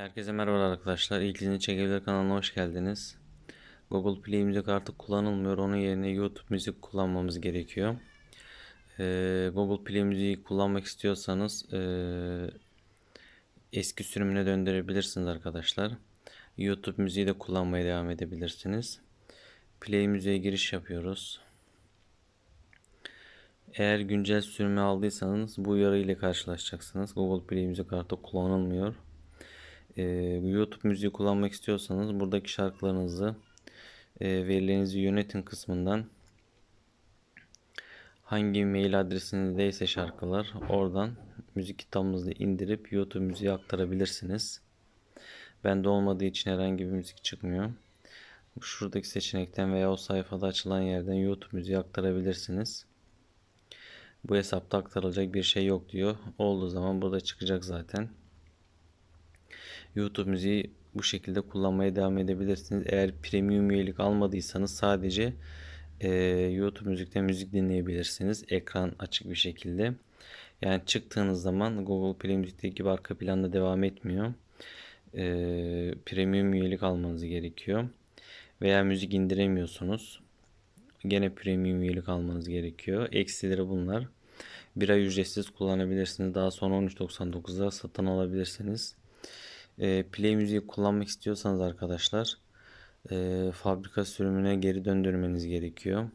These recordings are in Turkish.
Herkese merhaba arkadaşlar. İlk izini çekebilir kanalına hoş geldiniz. Google Play Müzik artık kullanılmıyor. Onun yerine YouTube Müzik kullanmamız gerekiyor. Ee, Google Play Müziği kullanmak istiyorsanız ee, eski sürümüne döndürebilirsiniz arkadaşlar. YouTube Müziği de kullanmaya devam edebilirsiniz. Play Müziğe giriş yapıyoruz. Eğer güncel sürümü aldıysanız bu uyarı ile karşılaşacaksınız. Google Play Müzik artık kullanılmıyor. Ee, YouTube müziği kullanmak istiyorsanız buradaki şarkılarınızı e, verilerinizi yönetin kısmından hangi mail adresinizdeyse şarkılar oradan müzik kitabınızı indirip YouTube müziği aktarabilirsiniz. Bende olmadığı için herhangi bir müzik çıkmıyor. Şuradaki seçenekten veya o sayfada açılan yerden YouTube müziği aktarabilirsiniz. Bu hesapta aktarılacak bir şey yok diyor. Olduğu zaman burada çıkacak zaten. YouTube müziği bu şekilde kullanmaya devam edebilirsiniz. Eğer premium üyelik almadıysanız sadece e, YouTube müzikte müzik dinleyebilirsiniz. Ekran açık bir şekilde. Yani çıktığınız zaman Google Play Müzik'teki gibi arka planda devam etmiyor. E, premium üyelik almanız gerekiyor. Veya müzik indiremiyorsunuz. Gene premium üyelik almanız gerekiyor. Eksileri bunlar. Bir ay ücretsiz kullanabilirsiniz. Daha sonra 13.99'da satın alabilirsiniz. E, Play müziği kullanmak istiyorsanız arkadaşlar e, fabrika sürümüne geri döndürmeniz gerekiyor.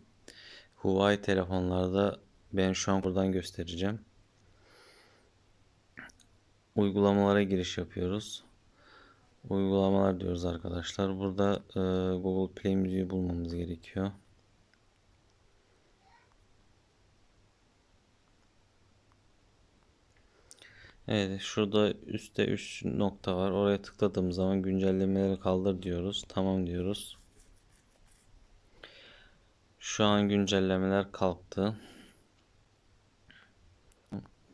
Huawei telefonlarda ben şu an buradan göstereceğim. Uygulamalara giriş yapıyoruz. Uygulamalar diyoruz arkadaşlar. Burada e, Google Play müziği bulmamız gerekiyor. Evet şurada üstte 3 nokta var. Oraya tıkladığımız zaman güncellemeleri kaldır diyoruz. Tamam diyoruz. Şu an güncellemeler kalktı.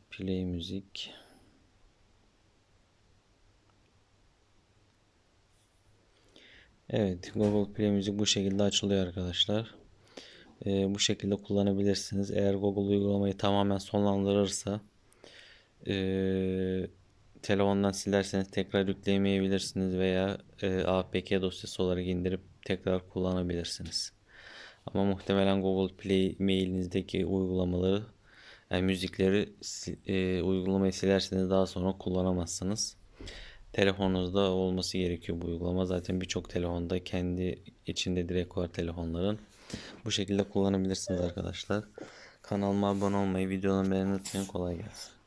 Play müzik. Evet Google Play müzik bu şekilde açılıyor arkadaşlar. Ee, bu şekilde kullanabilirsiniz. Eğer Google uygulamayı tamamen sonlandırırsa e, telefondan silerseniz tekrar yükleyemeyebilirsiniz veya e, APK dosyası olarak indirip tekrar kullanabilirsiniz. Ama muhtemelen Google Play mailinizdeki uygulamaları yani müzikleri e, uygulamayı silerseniz daha sonra kullanamazsınız. Telefonunuzda olması gerekiyor bu uygulama. Zaten birçok telefonda kendi içinde direkt var telefonların. Bu şekilde kullanabilirsiniz arkadaşlar. Kanalıma abone olmayı, videolarımı beğenmeyi unutmayın. Kolay gelsin.